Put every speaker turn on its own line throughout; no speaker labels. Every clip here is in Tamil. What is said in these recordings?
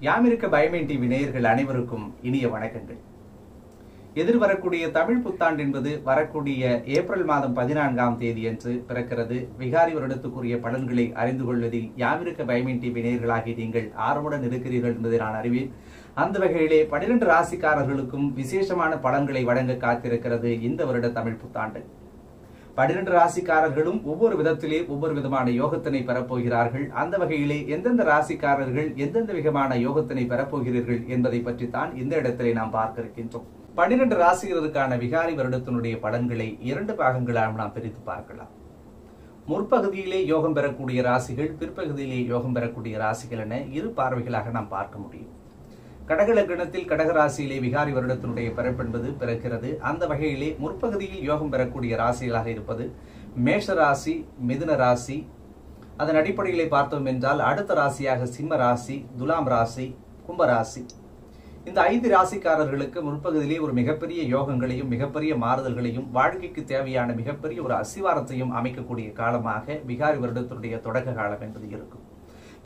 யாமிருக்க பயமேன் டிவி நேயர்கள் அனைவருக்கும் இனிய வணக்கங்கள். எதிர்வரக்கூடிய தமிழ் புத்தாண்டு என்பது வரக்கூடிய ஏப்ரல் மாதம் பதினான்காம் தேதியன்று பிறக்கிறது. விகாரி வருடத்துக்குரிய பலன்களை அறிந்து கொள்வதில் யாமிருக்க பயமேன் டிவி நீங்கள் ஆர்வமுடன் இருக்கிறீர்கள் என்பதை நான் அறிவேன். அந்த வகையிலே பனிரெண்டு ராசிக்காரர்களுக்கும் விசேஷமான பலன்களை வழங்க காத்திருக்கிறது இந்த வருட தமிழ் புத்தாண்டு. பனிரெண்டு ராசிக்காரர்களும் ஒவ்வொரு விதத்திலே ஒவ்வொரு விதமான யோகத்தினை பெறப்போகிறார்கள். அந்த வகையிலே எந்தெந்த ராசிக்காரர்கள் எந்தெந்த விதமான யோகத்தினை பெறப்போகிறீர்கள் என்பதை பற்றி தான் இந்த இடத்திலே நாம் பார்க்க இருக்கின்றோம். பன்னிரண்டு ராசிகளுக்கான விகாரி வருடத்தினுடைய பலன்களை இரண்டு பாகங்களாக நாம் பிரித்து பார்க்கலாம். முற்பகுதியிலே யோகம் பெறக்கூடிய ராசிகள் பிற்பகுதியிலே யோகம் பெறக்கூடிய ராசிகள் என இரு பார்வைகளாக நாம் பார்க்க முடியும். கடகலக்கணத்தில் கடகராசியிலே விகாரி வருடத்தினுடைய பிறப்பென்பது பிறக்கிறது. அந்த வகையிலே முற்பகுதியில் யோகம் பெறக்கூடிய ராசிகளாக இருப்பது மேஷ ராசி மிதுன ராசி. அதன் அடிப்படையிலே பார்த்தோம் என்றால் அடுத்த ராசியாக சிம்ம ராசி துலாம் ராசி கும்பராசி இந்த ஐந்து ராசிக்காரர்களுக்கு முற்பகுதியிலே ஒரு மிகப்பெரிய யோகங்களையும் மிகப்பெரிய மாறுதல்களையும் வாழ்க்கைக்கு தேவையான மிகப்பெரிய ஒரு அசிவாரத்தையும் அமைக்கக்கூடிய காலமாக விகாரி வருடத்தினுடைய தொடக்க காலம் என்பது இருக்கும்.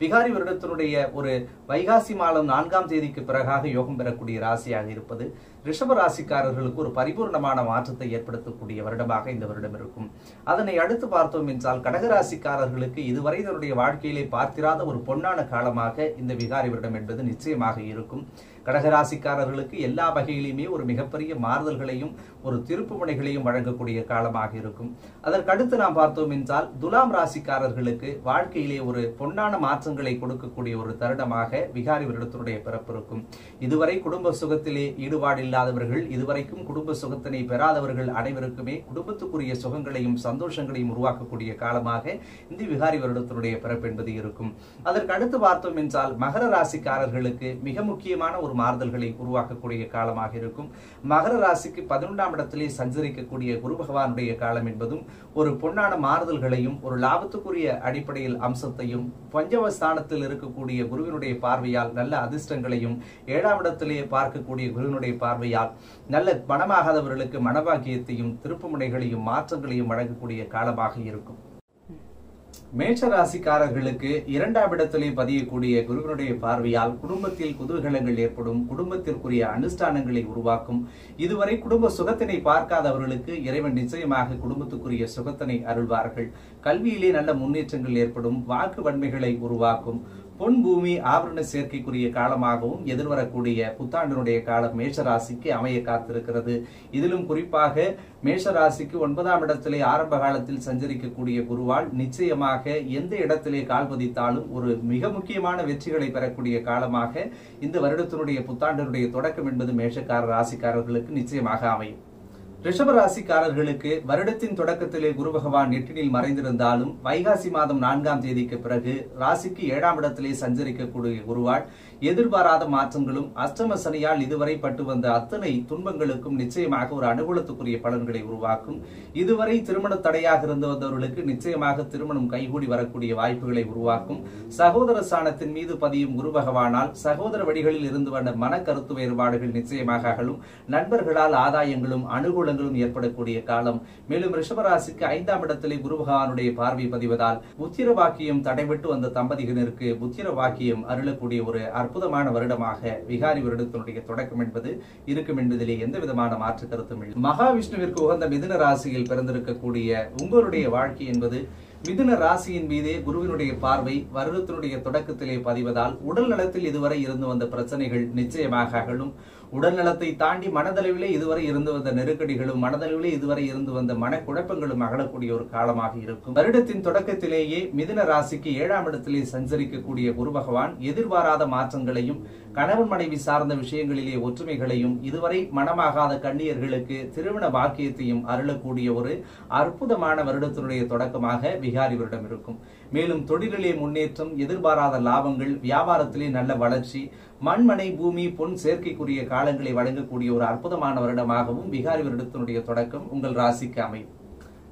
விகாரி வருடத்தினுடைய ஒரு வைகாசி மாதம் நான்காம் தேதிக்கு பிறகாக யோகம் பெறக்கூடிய ராசியாக இருப்பது ரிஷபராசிக்காரர்களுக்கு ஒரு பரிபூர்ணமான மாற்றத்தை ஏற்படுத்தக்கூடிய வருடமாக இந்த வருடம் இருக்கும். அதனை அடுத்து பார்த்தோம் என்றால் கடகராசிக்காரர்களுக்கு இதுவரை தன்னுடைய வாழ்க்கையிலே பார்த்திராத ஒரு பொன்னான காலமாக இந்த விகாரி வருடம் என்பது நிச்சயமாக இருக்கும். கடகராசிக்காரர்களுக்கு எல்லா வகையிலுமே ஒரு மிகப்பெரிய மாறுதல்களையும் ஒரு திருப்பு முனைகளையும் வழங்கக்கூடிய காலமாக இருக்கும். அதற்கடுத்து நாம் பார்த்தோம் என்றால் துலாம் ராசிக்காரர்களுக்கு வாழ்க்கையிலே ஒரு பொன்னான மாற்றங்களை கொடுக்கக்கூடிய ஒரு தருணமாக விகாரி வருடத்தினுடைய பிறப்பு இருக்கும். இதுவரை குடும்ப சுகத்திலே ஈடுபாடில் இல்லாதவர்கள் இதுவரைக்கும் குடும்ப சுகத்தினை பெறாதவர்கள் அனைவருக்குமே குடும்பத்துக்குரிய சுகங்களையும் சந்தோஷங்களையும் உருவாக்கக்கூடிய காலமாக இந்த விகாரி வருடத்தினுடைய பிறப்பு என்பது இருக்கும். அதற்கு அடுத்து பார்த்தோம் என்றால் மகர ராசிக்காரர்களுக்கு மிக முக்கியமான ஒரு மாறுதல்களை உருவாக்கக்கூடிய காலமாக இருக்கும். மகர ராசிக்கு பதினொன்றாம் இடத்திலே சஞ்சரிக்கக்கூடிய குரு பகவானுடைய காலம் என்பதும் ஒரு பொன்னான மாறுதல்களையும் ஒரு லாபத்துக்குரிய அடிப்படையில் அம்சத்தையும் பஞ்சமஸ்தானத்தில் இருக்கக்கூடிய குருவினுடைய பார்வையால் நல்ல அதிர்ஷ்டங்களையும் ஏழாம் இடத்திலே பார்க்கக்கூடிய குருவினுடைய பார்வையால் நல்ல மனமாகாதவர்களுக்கு மனபாக்கியத்தையும் திருப்புமுனைகளையும் மாற்றங்களையும் வழங்கக்கூடிய காலமாக இருக்கும். மேஷ ராசிக்காரர்களுக்கு இரண்டாம் இடத்திலே பதியக்கூடிய குருவினுடைய பார்வையால் குடும்பத்தில் குதூகலங்கள் ஏற்படும் குடும்பத்திற்குரிய அனுஷ்டானங்களை உருவாக்கும். இதுவரை குடும்ப சுகத்தினை பார்க்காதவர்களுக்கு இறைவன் நிச்சயமாக குடும்பத்துக்குரிய சுகத்தினை அருள்வார்கள். கல்வியிலே நல்ல முன்னேற்றங்கள் ஏற்படும் வாக்கு வன்மைகளை உருவாக்கும். பொன் பூமி ஆபரண சேர்க்கைக்குரிய காலமாகவும் எதிர்வரக்கூடிய புத்தாண்டினுடைய காலம் மேஷராசிக்கு அமைய காத்திருக்கிறது. இதிலும் குறிப்பாக மேஷராசிக்கு ஒன்பதாம் இடத்திலே ஆரம்ப காலத்தில் சஞ்சரிக்கக்கூடிய குருவால் நிச்சயமாக எந்த இடத்திலே கால் பதித்தாலும் ஒரு மிக முக்கியமான வெற்றிகளை பெறக்கூடிய காலமாக இந்த வருடத்தினுடைய புத்தாண்டினுடைய தொடக்கம் என்பது மேஷக்கார ராசிக்காரர்களுக்கு நிச்சயமாக அமையும். ரிஷபராசிக்காரர்களுக்கு வருடத்தின் தொடக்கத்திலே குரு பகவான் எட்டினில் மறைந்திருந்தாலும் வைகாசி மாதம் நான்காம் தேதிக்கு பிறகு ராசிக்கு ஏழாம் இடத்திலே சஞ்சரிக்கக்கூடிய குருவால் எதிர்பாராத மாற்றங்களும் அஷ்டம சனியால் இதுவரை பட்டு வந்த அத்தனை துன்பங்களுக்கும் நிச்சயமாக ஒரு அனுகூலத்துக்குரிய பலன்களை உருவாக்கும். இதுவரை திருமண தடையாக இருந்து வந்தவர்களுக்கு நிச்சயமாக திருமணம் கைகூடி வரக்கூடிய வாய்ப்புகளை உருவாக்கும். சகோதர சாணத்தின் மீது பதியும் குரு பகவானால் சகோதர வழிகளில் இருந்து வந்த மன கருத்து வேறுபாடுகள் நிச்சயமாக அகலும். நண்பர்களால் ஆதாயங்களும் அனுகூல அனுகூலங்களும் ஏற்படக்கூடிய காலம். மேலும் ரிஷபராசிக்கு ஐந்தாம் இடத்திலே குரு பகவானுடைய பார்வை பதிவதால் புத்திர வாக்கியம் தடைபட்டு வந்த தம்பதியினருக்கு புத்திர வாக்கியம் அருளக்கூடிய ஒரு அற்புதமான வருடமாக விகாரி வருடத்தினுடைய தொடக்கம் என்பது இருக்கும் என்பதிலே எந்த விதமான மாற்று கருத்தும் இல்லை. மகாவிஷ்ணுவிற்கு உகந்த மிதுன ராசியில் பிறந்திருக்கக்கூடிய உங்களுடைய வாழ்க்கை என்பது மிதுன ராசியின் மீதே குருவினுடைய பார்வை வருடத்தினுடைய தொடக்கத்திலே பதிவதால் உடல் நலத்தில் இதுவரை இருந்து வந்த பிரச்சனைகள் நிச்சயமாக அகலும். உடல்நலத்தை தாண்டி மனதளவிலே இதுவரை இருந்து வந்த நெருக்கடிகளும் மனதளவிலே இதுவரை இருந்து வந்த மனக்குழப்பங்களும் அகலக்கூடிய ஒரு காலமாக இருக்கும். வருடத்தின் தொடக்கத்திலேயே மிதுன ராசிக்கு ஏழாம் இடத்திலே சஞ்சரிக்கக்கூடிய குரு பகவான் எதிர்பாராத மாற்றங்களையும் கணவன் மனைவி சார்ந்த விஷயங்களிலே ஒற்றுமைகளையும் இதுவரை மனமாகாத கண்ணியர்களுக்கு திருமண பாக்கியத்தையும் அருளக்கூடிய ஒரு அற்புதமான வருடத்தினுடைய தொடக்கமாக விகாரி வருடம் இருக்கும். மேலும் தொழிலிலே முன்னேற்றம் எதிர்பாராத லாபங்கள் வியாபாரத்திலே நல்ல வளர்ச்சி மண்மனை பூமி பொன் சேர்க்கைக்குரிய காலங்களை வழங்கக்கூடிய ஒரு அற்புதமான வருடமாகவும் விகாரி வருடத்தினுடைய தொடக்கம் உங்கள் ராசிக்கு அமையும்.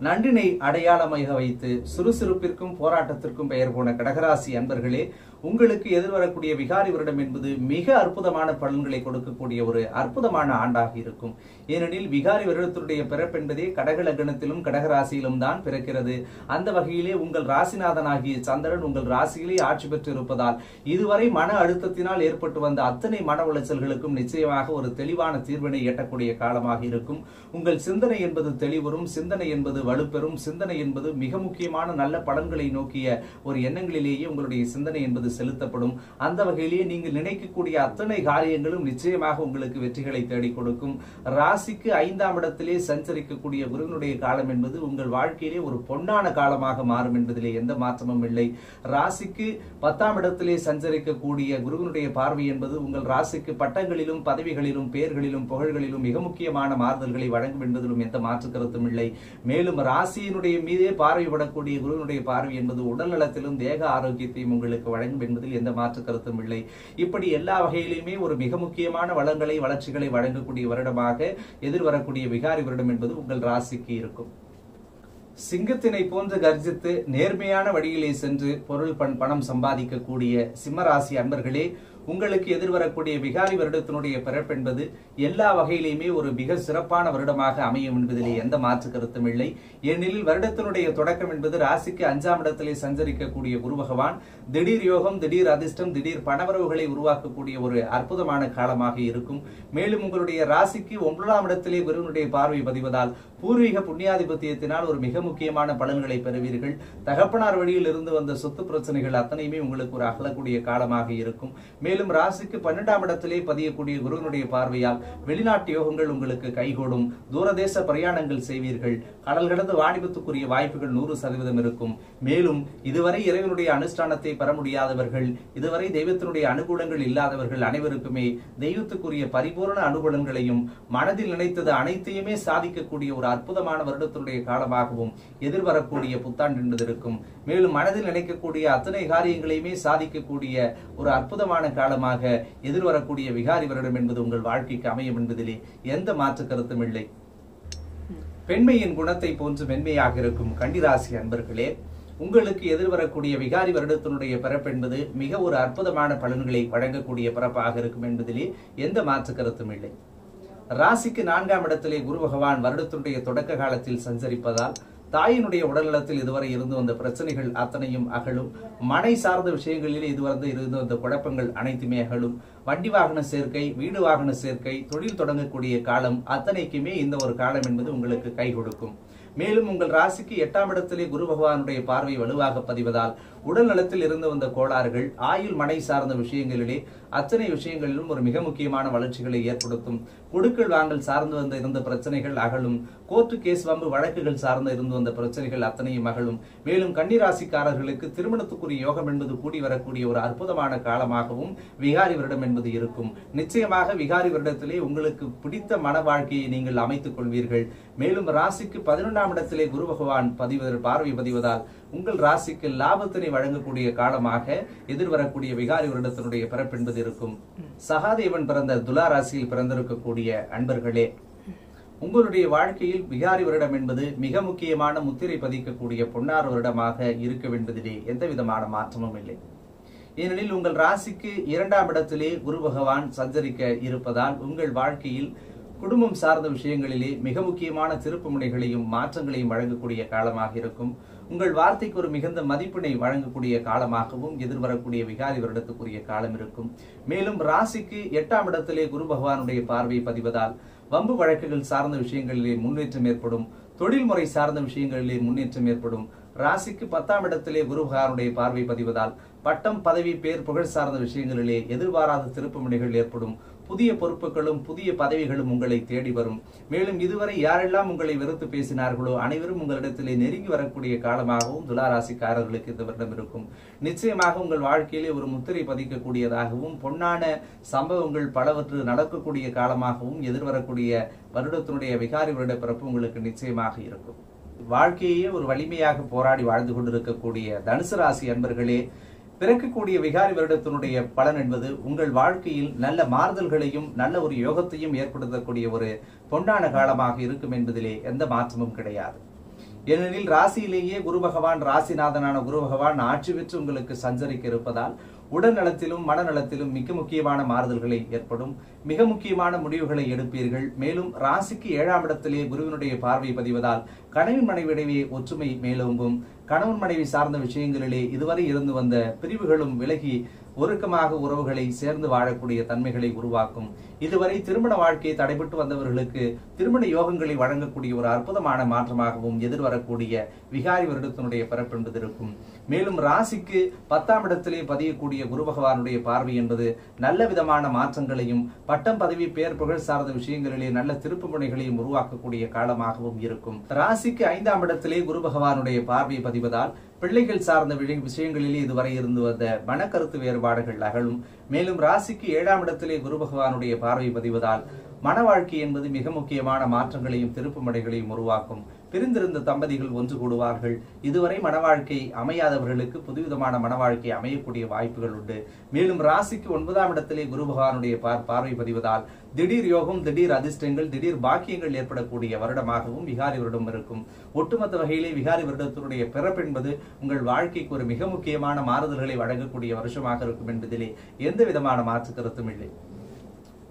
நன்றினை அடையாளமாக வைத்து சுறுசுறுப்பிற்கும் போராட்டத்திற்கும் பெயர் போன கடகராசி அன்பர்களே உங்களுக்கு எதிர்வரக்கூடிய விகாரி வருடம் என்பது மிக அற்புதமான பலன்களை கொடுக்கக்கூடிய ஒரு அற்புதமான ஆண்டாக இருக்கும். ஏனெனில் விகாரி வருடத்தினுடைய பிறப்பு என்பதே கடக லக்னத்திலும் கடகராசியிலும் தான் பிறக்கிறது. அந்த வகையிலே உங்கள் ராசிநாதனாகிய சந்திரன் உங்கள் ராசியிலே ஆட்சி பெற்று இருப்பதால் இதுவரை மன அழுத்தத்தினால் ஏற்பட்டு வந்த அத்தனை மன உளைச்சல்களுக்கும் நிச்சயமாக ஒரு தெளிவான தீர்வினை எட்டக்கூடிய காலமாக இருக்கும். உங்கள் சிந்தனை என்பது தெளிவரும் சிந்தனை என்பது வலுப்பெறும். சிந்தனை என்பது மிக முக்கியமான நல்ல பலன்களை நோக்கிய ஒரு எண்ணங்களிலேயே உங்களுடைய சிந்தனை என்பது செலுத்தப்படும். அந்த வகையிலேயே நீங்கள் நினைக்கக்கூடிய அத்தனை காரியங்களும் நிச்சயமாக உங்களுக்கு வெற்றிகளை தேடி கொடுக்கும். ராசிக்கு ஐந்தாம் இடத்திலே சஞ்சரிக்கக்கூடிய குருவினுடைய காலம் என்பது உங்கள் வாழ்க்கையிலே ஒரு பொன்னான காலமாக மாறும் என்பதிலே எந்த மாற்றமும் இல்லை. ராசிக்கு பத்தாம் இடத்திலே சஞ்சரிக்கக்கூடிய குருவினுடைய பார்வை என்பது உங்கள் ராசிக்கு பட்டங்களிலும் பதவிகளிலும் பெயர்களிலும் புகழ்களிலும் மிக முக்கியமான மாறுதல்களை வழங்கும் என்பதிலும் எந்த மாற்று கருத்தும் இல்லை. மேலும் ராசியினுடைய மீதே பார்வைப்படக்கூடிய குருவினுடைய பார்வை என்பது உடல் நலத்திலும் தேக ஆரோக்கியத்தையும் உங்களுக்கு வழங்கும் என்பதில் எந்த மாற்று கருத்தும் இல்லை. இப்படி எல்லா வகையிலுமே ஒரு மிக முக்கியமான வளங்களை வளர்ச்சிகளை வழங்கக்கூடிய வருடமாக எதிர்வரக்கூடிய விகாரி வருடம் என்பது உங்கள் ராசிக்கு இருக்கும். சிங்கத்தினை போன்று கர்ஜித்து நேர்மையான வழியிலே சென்று பொருள் பண் பணம் சம்பாதிக்கக்கூடிய சிம்மராசி அன்பர்களே உங்களுக்கு எதிர்வரக்கூடிய விகாரி வருடத்தினுடைய பிறப்பு என்பது எல்லா வகையிலுமே ஒரு மிக சிறப்பான வருடமாக அமையும் என்பதிலே எந்த மாற்று கருத்தும் இல்லை. ஏனெனில் வருடத்தினுடைய தொடக்கம் என்பது ராசிக்கு அஞ்சாம் இடத்திலே சஞ்சரிக்கக்கூடிய குரு பகவான் திடீர் யோகம் திடீர் அதிர்ஷ்டம் திடீர் பணவரவுகளை உருவாக்கக்கூடிய ஒரு அற்புதமான காலமாக இருக்கும். மேலும் உங்களுடைய ராசிக்கு ஒன்பதாம் இடத்திலே குருவனுடைய பார்வை பதிவதால் பூர்வீக புண்ணியாதிபத்தியத்தினால் ஒரு மிக முக்கியமான பலன்களை பெறுவீர்கள். தகப்பனார் வழியில் இருந்து வந்த சொத்து பிரச்சனைகள் அத்தனையுமே உங்களுக்கு ஒரு அகலக்கூடிய காலமாக இருக்கும். மேலும் மேலும் ராசிக்கு பன்னெண்டாம் இடத்திலே பதியக்கூடிய குருவனுடைய பார்வையால் வெளிநாட்டு யோகங்கள் உங்களுக்கு கைகூடும். தூரதேச பிரயாணங்கள் செய்வீர்கள். கடல் கடந்து வாணிபத்துக்குரிய வாய்ப்புகள் நூறு சதவீதம் இருக்கும். மேலும் இதுவரை இறைவனுடைய அனுஷ்டானத்தை பெற முடியாதவர்கள் இதுவரை தெய்வத்தினுடைய அனுகூலங்கள் இல்லாதவர்கள் அனைவருக்குமே தெய்வத்துக்குரிய பரிபூரண அனுகூலங்களையும் மனதில் நினைத்தது அனைத்தையுமே சாதிக்கக்கூடிய ஒரு அற்புதமான வருடத்தினுடைய காலமாகவும் எதிர்வரக்கூடிய புத்தாண்டு என்பது இருக்கும் மேலும் மனதில் நினைக்கக்கூடிய அத்தனை காரியங்களையுமே சாதிக்கக்கூடிய ஒரு அற்புதமான காலமாக எதிர்வரக்கூடிய விகாரி வருடம் என்பது உங்கள் வாழ்க்கைக்கு அமையும் என்பதிலே எந்த மாற்று கருத்தும் இல்லை. பெண்மையின் குணத்தை போன்று மென்மையாக இருக்கும் கண்டிராசி அன்பர்களே உங்களுக்கு எதிர்வரக்கூடிய விகாரி வருடத்தினுடைய பிறப்பு என்பது மிக ஒரு அற்புதமான பலன்களை வழங்கக்கூடிய பிறப்பாக இருக்கும் என்பதிலே எந்த மாற்று கருத்தும் இல்லை. ராசிக்கு நான்காம் இடத்திலே குரு பகவான் வருடத்தினுடைய தொடக்க காலத்தில் சஞ்சரிப்பதால் தாயினுடைய உடல்நலத்தில் இதுவரை இருந்து வந்த பிரச்சனைகள் அத்தனையும் அகலும். மனை சார்ந்த விஷயங்களில் இதுவரை இருந்து வந்த குழப்பங்கள் அனைத்துமே அகலும். வண்டி வாகன சேர்க்கை வீடு வாகன சேர்க்கை தொழில் தொடங்கக்கூடிய காலம் அத்தனைக்குமே இந்த ஒரு காலம் என்பது உங்களுக்கு கை கொடுக்கும். மேலும் உங்கள் ராசிக்கு எட்டாம் இடத்திலே குரு பகவானுடைய பார்வை வலுவாக பதிவதால் உடல் நலத்தில் இருந்து வந்த கோளாறுகள் ஆயுள் மனை சார்ந்த விஷயங்களிலே அத்தனை விஷயங்களிலும் ஒரு மிக முக்கியமான வளர்ச்சிகளை ஏற்படுத்தும். குடுக்கல் வாங்கல் சார்ந்து வந்த இருந்த பிரச்சனைகள் அகலும். கோர்ட்டு கேஸ் வம்பு வழக்குகள் சார்ந்து இருந்து வந்த பிரச்சனைகள் அத்தனையும் அகலும். மேலும் கன்னிராசிக்காரர்களுக்கு திருமணத்துக்குரிய யோகம் என்பது கூடி வரக்கூடிய ஒரு அற்புதமான காலமாகவும் விகாரி வருடம் என்பது இருக்கும். நிச்சயமாக விகாரி வருடத்திலே உங்களுக்கு பிடித்த மன வாழ்க்கையை நீங்கள் அமைத்துக் கொள்வீர்கள். மேலும் ராசிக்கு பதினொன்றாம் இடத்திலே குரு பகவான் பதிவதில் பார்வை பதிவதால் உங்கள் ராசிக்கு லாபத்தினை வழங்கக்கூடிய காலமாக எதிர்வரக்கூடிய விகாரி வருடத்தினுடைய பிறப்பு என்பது இருக்கும். சகாதேவன் பிறந்த துலா ராசியில் பிறந்திருக்கக்கூடிய அன்பர்களே உங்களுடைய வாழ்க்கையில் விகாரி வருடம் என்பது மிக முக்கியமான முத்திரை பதிக்கக்கூடிய பொன்னார் வருடமாக இருக்க வேண்டியதிலே எந்த விதமான மாற்றமும் இல்லை. ஏனெனில் உங்கள் ராசிக்கு இரண்டாம் இடத்திலே குரு பகவான் சஞ்சரிக்க இருப்பதால் உங்கள் வாழ்க்கையில் குடும்பம் சார்ந்த விஷயங்களிலே மிக முக்கியமான திருப்புமுனைகளையும் மாற்றங்களையும் வழங்கக்கூடிய காலமாக இருக்கும். உங்கள் வார்த்தைக்கு ஒரு மிகுந்த மதிப்பினை வழங்கக்கூடிய காலமாகவும் எதிர்வரக்கூடிய விகாரி வருடத்துக்குரிய காலம் இருக்கும். மேலும் ராசிக்கு எட்டாம் இடத்திலே குரு பகவானுடைய பார்வை பதிவதால் வம்பு வழக்குகள் சார்ந்த விஷயங்களிலே முன்னேற்றம் ஏற்படும். தொழில்முறை சார்ந்த விஷயங்களிலே முன்னேற்றம் ஏற்படும். ராசிக்கு பத்தாம் இடத்திலே குருபகாரனுடைய பார்வை பதிவதால் பட்டம் பதவி பேர் புகழ் சார்ந்த விஷயங்களிலே எதிர்பாராத திருப்புமுனைகள் ஏற்படும். புதிய பொறுப்புகளும் புதிய பதவிகளும் உங்களை தேடி வரும். மேலும் இதுவரை யாரெல்லாம் உங்களை வெறுத்து பேசினார்களோ அனைவரும் உங்களிடத்திலே நெருங்கி வரக்கூடிய காலமாகவும் துளாராசிக்காரர்களுக்கு இந்த வருடம் இருக்கும். நிச்சயமாக உங்கள் வாழ்க்கையிலே ஒரு முத்திரை பதிக்கக்கூடியதாகவும் பொன்னான சம்பவங்கள் பலவற்று நடக்கக்கூடிய காலமாகவும் எதிர்வரக்கூடிய வருடத்தினுடைய விகாரி வருட பிறப்பு உங்களுக்கு நிச்சயமாக இருக்கும். வாழ்க்கையே ஒரு வலிமையாக போராடி வாழ்ந்து கொண்டிருக்கக்கூடிய தனுசு ராசி அன்பர்களே பிறக்கக்கூடிய விகாரி வருடத்தினுடைய பலன் என்பது உங்கள் வாழ்க்கையில் நல்ல மாறுதல்களையும் நல்ல ஒரு யோகத்தையும் ஏற்படுத்தக்கூடிய ஒரு பொன்னான காலமாக இருக்கும் என்பதிலே எந்த மாற்றமும் கிடையாது. ஏனெனில் ராசியிலேயே குரு பகவான் ராசிநாதனான குரு பகவான் ஆட்சி பெற்று உங்களுக்கு சஞ்சரிக்க இருப்பதால் உடல் நலத்திலும் மனநலத்திலும் மிக முக்கியமான மாறுதல்களை ஏற்படும். மிக முக்கியமான முடிவுகளை எடுப்பீர்கள். மேலும் ராசிக்கு ஏழாம் இடத்திலே குருவினுடைய பார்வை பதிவதால் கணவன் மனைவியிடையே ஒற்றுமை மேலோங்கும். கணவன் மனைவி சார்ந்த விஷயங்களிலே இதுவரை இருந்து வந்த பிரிவுகளும் விலகி ஒருக்கமாக உறவுகளை சேர்ந்து வாழக்கூடிய தன்மைகளை உருவாக்கும். இதுவரை திருமண வாழ்க்கையை தடைபட்டு வந்தவர்களுக்கு திருமண யோகங்களை வழங்கக்கூடிய ஒரு அற்புதமான மாற்றமாகவும் எதிர்வரக்கூடிய விகாரி வருடத்தினுடைய பிறப்பு என்பது இருக்கும் மேலும் ராசிக்கு பத்தாம் இடத்திலே பதியக்கூடிய குரு பகவானுடைய பார்வை என்பது நல்ல விதமான மாற்றங்களையும் பட்டம் பதவி பெயர் புகழ் சார்ந்த விஷயங்களிலே நல்ல திருப்பு முனைகளையும் உருவாக்கக்கூடிய காலமாகவும் இருக்கும். ராசிக்கு ஐந்தாம் இடத்திலே குரு பகவானுடைய பார்வை பதிவதால் பிள்ளைகள் சார்ந்த விஷயங்களிலே இதுவரை இருந்து வந்த மனக்கருத்து வேறுபாடுகள் அகலும். மேலும் ராசிக்கு ஏழாம் இடத்திலே குரு பகவானுடைய பார்வை பதிவதால் மன வாழ்க்கை என்பது மிக முக்கியமான மாற்றங்களையும் திருப்புமடைகளையும் உருவாக்கும். பிரிந்திருந்த தம்பதிகள் ஒன்று கூடுவார்கள். இதுவரை மன வாழ்க்கை அமையாதவர்களுக்கு புதுவிதமான மன வாழ்க்கை அமையக்கூடிய வாய்ப்புகள் உண்டு. மேலும் ராசிக்கு ஒன்பதாம் இடத்திலே குரு பகவானுடைய பார் பார்வை பதிவதால் திடீர் யோகம் திடீர் அதிர்ஷ்டங்கள் திடீர் பாக்கியங்கள் ஏற்படக்கூடிய வருடமாகவும் விகாரி வருடம் இருக்கும். ஒட்டுமொத்த வகையிலே விகாரி வருடத்தினுடைய பிறப்பு என்பது உங்கள் வாழ்க்கைக்கு ஒரு மிக முக்கியமான மாறுதல்களை வழங்கக்கூடிய வருஷமாக இருக்கும் என்பதிலே எந்த விதமான மாற்று கருத்தும் இல்லை.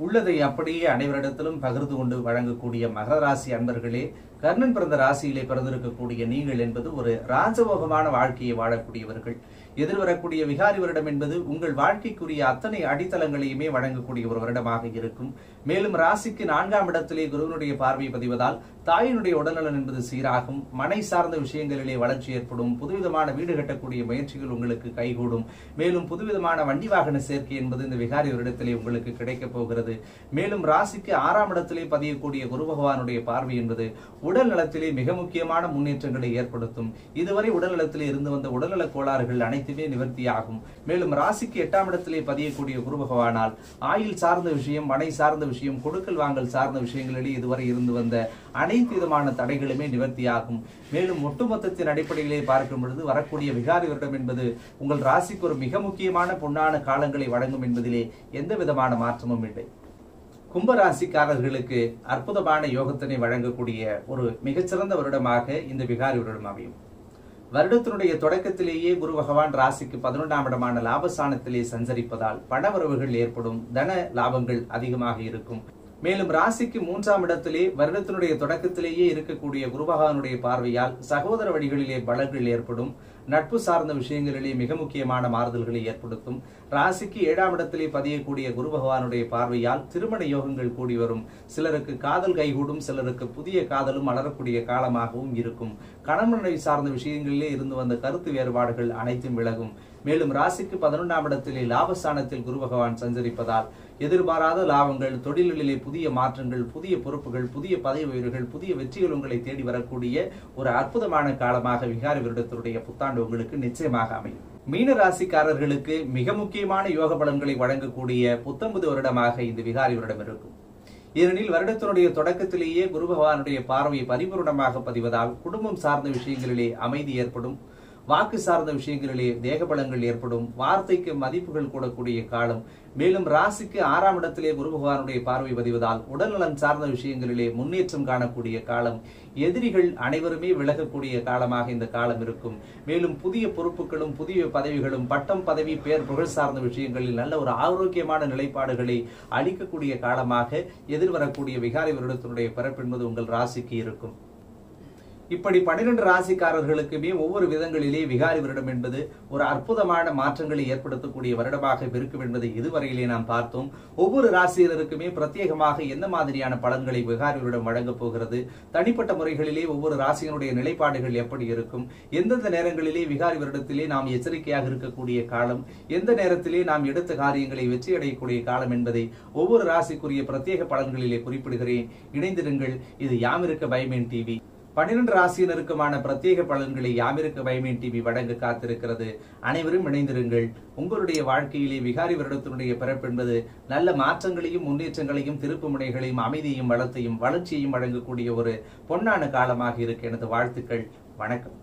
உள்ளதை அப்படியே அனைவரிடத்திலும் பகிர்ந்து கொண்டு வழங்கக்கூடிய மகர ராசி அன்பர்களே கர்ணன் பிறந்த ராசியிலே பிறந்திருக்கக்கூடிய நீங்கள் என்பது ஒரு ராஜபோகமான வாழ்க்கையை வாழக்கூடியவர்கள். எதிர்வரக்கூடிய விகாரி வருடம் என்பது உங்கள் வாழ்க்கைக்குரிய அத்தனை அடித்தளங்களையுமே வழங்கக்கூடிய ஒரு வருடமாக இருக்கும். மேலும் ராசிக்கு நான்காம் இடத்திலே குருவனுடைய பார்வை பதிவதால் தாயினுடைய உடல்நலன் என்பது சீராகும். மனை சார்ந்த விஷயங்களிலே வளர்ச்சி ஏற்படும். புதுவிதமான வீடு கட்டக்கூடிய முயற்சிகள் உங்களுக்கு கைகூடும். மேலும் புதுவிதமான வண்டி வாகன சேர்க்கை என்பது இந்த விகாரி வருடத்திலே உங்களுக்கு கிடைக்கப் போகிறது. மேலும் ராசிக்கு ஆறாம் இடத்திலே பதியக்கூடிய குரு பகவானுடைய பார்வை என்பது உடல் நலத்திலே மிக முக்கியமான முன்னேற்றங்களை ஏற்படுத்தும். இதுவரை உடல் நலத்திலே இருந்து வந்த உடல்நல கோளாறுகள் அனைத்து அனைத்துமே நிவர்த்தியாகும். மேலும் ராசிக்கு எட்டாம் இடத்திலே பதியக்கூடிய குரு பகவானால் ஆயில் சார்ந்த விஷயம் மனை சார்ந்த விஷயம் கொடுக்கல் வாங்கல் சார்ந்த விஷயங்களிலே இதுவரை இருந்து வந்த அனைத்து விதமான தடைகளுமே நிவர்த்தியாகும். மேலும் ஒட்டுமொத்தத்தின் அடிப்படையிலே பார்க்கும் பொழுது வரக்கூடிய விகாரி வருடம் என்பது உங்கள் ராசிக்கு ஒரு மிக முக்கியமான பொன்னான காலங்களை வழங்கும் என்பதிலே எந்த விதமான மாற்றமும் இல்லை. கும்பராசிக்காரர்களுக்கு அற்புதமான யோகத்தினை வழங்கக்கூடிய ஒரு மிகச்சிறந்த வருடமாக இந்த விகாரி வருடம் அமையும். வருடத்தினுடைய தொடக்கத்திலேயே குரு பகவான் ராசிக்கு பதினொன்றாம் இடமான லாபஸ்தானத்திலே சஞ்சரிப்பதால் பணவரவுகள் ஏற்படும் தன லாபங்கள் அதிகமாக இருக்கும். மேலும் ராசிக்கு மூன்றாம் இடத்திலே வருடத்தினுடைய தொடக்கத்திலேயே இருக்கக்கூடிய குரு பகவானுடைய பார்வையால் சகோதர வழிகளிலே பலங்கள் ஏற்படும். நட்பு சார்ந்த விஷயங்களிலே மிக முக்கியமான மாறுதல்களை ஏற்படுத்தும். ராசிக்கு ஏழாம் இடத்திலே பதியக்கூடிய குரு பகவானுடைய பார்வையால் திருமண யோகங்கள் கூடி வரும். சிலருக்கு காதல் கைகூடும் சிலருக்கு புதிய காதலும் மலரக்கூடிய காலமாகவும் இருக்கும். கணவனை சார்ந்த விஷயங்களிலே இருந்து வந்த கருத்து வேறுபாடுகள் அனைத்தும் விலகும். மேலும் ராசிக்கு பதினொன்றாம் இடத்திலே லாபஸ்தானத்தில் குரு பகவான் சஞ்சரிப்பதால் எதிர்பாராத லாபங்கள் தொழில்களிலே புதிய மாற்றங்கள் புதிய பொறுப்புகள் புதிய பதவி உயர்வுகள் புதிய வெற்றிகள் உங்களை தேடி வரக்கூடிய ஒரு அற்புதமான காலமாக விகாரி வருடத்தினுடைய புத்தாண்டு உங்களுக்கு நிச்சயமாக அமையும். மீன ராசிக்காரர்களுக்கு மிக முக்கியமான யோக பலன்களை வழங்கக்கூடிய புத்தம்பது வருடமாக இந்த விகாரி வருடம் இருக்கும். ஏனெனில் வருடத்தினுடைய தொடக்கத்திலேயே குரு பகவானுடைய பார்வையை பரிபூர்ணமாக பதிவதால் குடும்பம் சார்ந்த விஷயங்களிலே அமைதி ஏற்படும். வாக்கு சார்ந்த விஷயங்களிலே தேகபலங்கள் ஏற்படும் வார்த்தைக்கு மதிப்புகள் கூடக்கூடிய காலம். மேலும் ராசிக்கு ஆறாம் இடத்திலே குரு பகவானுடைய பார்வை பதிவதால் உடல்நலன் சார்ந்த விஷயங்களிலே முன்னேற்றம் காணக்கூடிய காலம். எதிரிகள் அனைவருமே விலகக்கூடிய காலமாக இந்த காலம் இருக்கும். மேலும் புதிய பொறுப்புகளும் புதிய பதவிகளும் பட்டம் பதவி பெயர் புகழ் சார்ந்த விஷயங்களில் நல்ல ஒரு ஆரோக்கியமான நிலைப்பாடுகளை அளிக்கக்கூடிய காலமாக எதிர்வரக்கூடிய விகாரி வருடத்தினுடைய பிறப்பு என்பது உங்கள் ராசிக்கு இருக்கும். இப்படி பன்னிரண்டு ராசிக்காரர்களுக்குமே ஒவ்வொரு விதங்களிலே விகாரி வருடம் என்பது ஒரு அற்புதமான மாற்றங்களை ஏற்படுத்தக்கூடிய வருடமாக இருக்கும் என்பதை இதுவரையிலே நாம் பார்த்தோம். ஒவ்வொரு ராசியினருக்குமே பிரத்யேகமாக எந்த மாதிரியான பலன்களை விகாரி வருடம் வழங்கப் போகிறது? தனிப்பட்ட முறைகளிலே ஒவ்வொரு ராசியினுடைய நிலைப்பாடுகள் எப்படி இருக்கும்? எந்தெந்த நேரங்களிலே விகாரி வருடத்திலே நாம் எச்சரிக்கையாக இருக்கக்கூடிய காலம்? எந்த நேரத்திலே நாம் எடுத்த காரியங்களை வெற்றியடையக்கூடிய காலம் என்பதை ஒவ்வொரு ராசிக்குரிய பிரத்யேக பலன்களிலே குறிப்பிடுகிறேன். இணைந்திருங்கள். இது யாமிருக்க பயமேன் டிவி. பன்னிரண்டு ராசியினருக்குமான பிரத்யேக பலன்களை யாமிருக்கு வைமீன் டிவி வழங்க காத்திருக்கிறது. அனைவரும் இணைந்திருங்கள். உங்களுடைய வாழ்க்கையிலே விகாரி வருடத்தினுடைய பிறப்பு என்பது நல்ல மாற்றங்களையும் முன்னேற்றங்களையும் திருப்பு முனைகளையும் அமைதியையும் வளத்தையும் வளர்ச்சியையும் வழங்கக்கூடிய ஒரு பொன்னான காலமாக இருக்க. எனது வாழ்த்துக்கள். வணக்கம்.